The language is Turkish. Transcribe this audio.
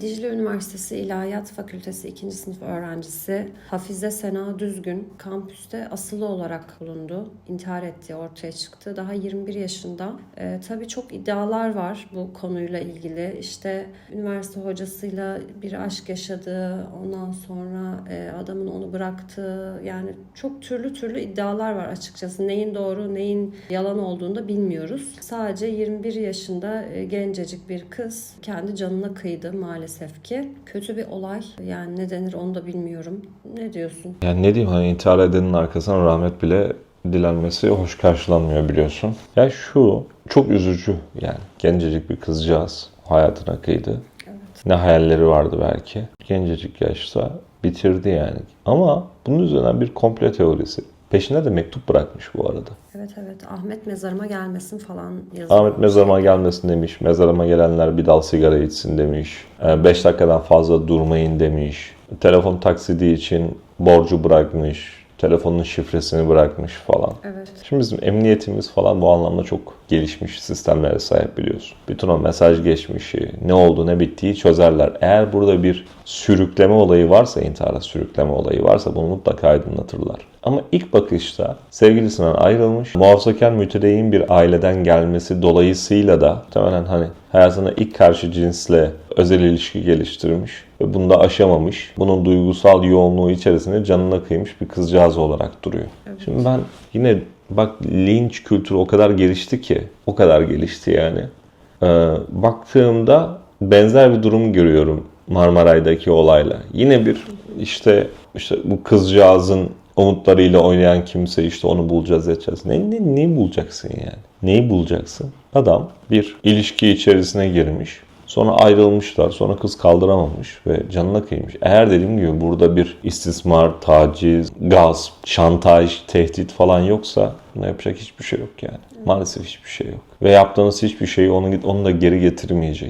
Dicle Üniversitesi İlahiyat Fakültesi 2. sınıf öğrencisi Hafize Sena Düzgün kampüste asılı olarak bulundu. İntihar ettiği ortaya çıktı. Daha 21 yaşında. Ee, tabii çok iddialar var bu konuyla ilgili. İşte üniversite hocasıyla bir aşk yaşadığı, ondan sonra e, adamın onu bıraktığı yani çok türlü türlü iddialar var açıkçası. Neyin doğru, neyin yalan olduğunu da bilmiyoruz. Sadece 21 yaşında e, gencecik bir kız kendi canına kıydı maalesef ki. Kötü bir olay. Yani ne denir onu da bilmiyorum. Ne diyorsun? Yani ne diyeyim hani intihar edenin arkasından rahmet bile dilenmesi hoş karşılanmıyor biliyorsun. Ya şu çok üzücü yani gencecik bir kızcağız hayatına kıydı. Ne hayalleri vardı belki. Gencecik yaşta bitirdi yani. Ama bunun üzerinden bir komple teorisi. Peşine de mektup bırakmış bu arada. Evet evet Ahmet mezarıma gelmesin falan yazıyor. Ahmet mezarıma gelmesin demiş. Mezarıma gelenler bir dal sigara içsin demiş. 5 dakikadan fazla durmayın demiş. Telefon taksidi için borcu bırakmış. Telefonun şifresini bırakmış falan. Evet. Şimdi bizim emniyetimiz falan bu anlamda çok gelişmiş sistemlere sahip biliyorsun. Bütün o mesaj geçmişi, ne oldu ne bittiği çözerler. Eğer burada bir sürükleme olayı varsa, intihara sürükleme olayı varsa bunu mutlaka aydınlatırlar. Ama ilk bakışta sevgilisinden ayrılmış, muhafazakar mütedeyyin bir aileden gelmesi dolayısıyla da muhtemelen hani hayatında ilk karşı cinsle özel ilişki geliştirmiş ve bunu da aşamamış. Bunun duygusal yoğunluğu içerisinde canına kıymış bir kızcağız olarak duruyor. Şimdi ben yine bak linç kültürü o kadar gelişti ki, o kadar gelişti yani. Ee, baktığımda benzer bir durum görüyorum Marmaray'daki olayla. Yine bir işte işte bu kızcağızın umutlarıyla oynayan kimse işte onu bulacağız edeceğiz. Ne, ne, neyi bulacaksın yani? Neyi bulacaksın? Adam bir ilişki içerisine girmiş. Sonra ayrılmışlar. Sonra kız kaldıramamış ve canına kıymış. Eğer dediğim gibi burada bir istismar, taciz, gasp, şantaj, tehdit falan yoksa buna yapacak hiçbir şey yok yani. Maalesef hiçbir şey yok. Ve yaptığınız hiçbir şeyi onu, onu da geri getirmeyecek.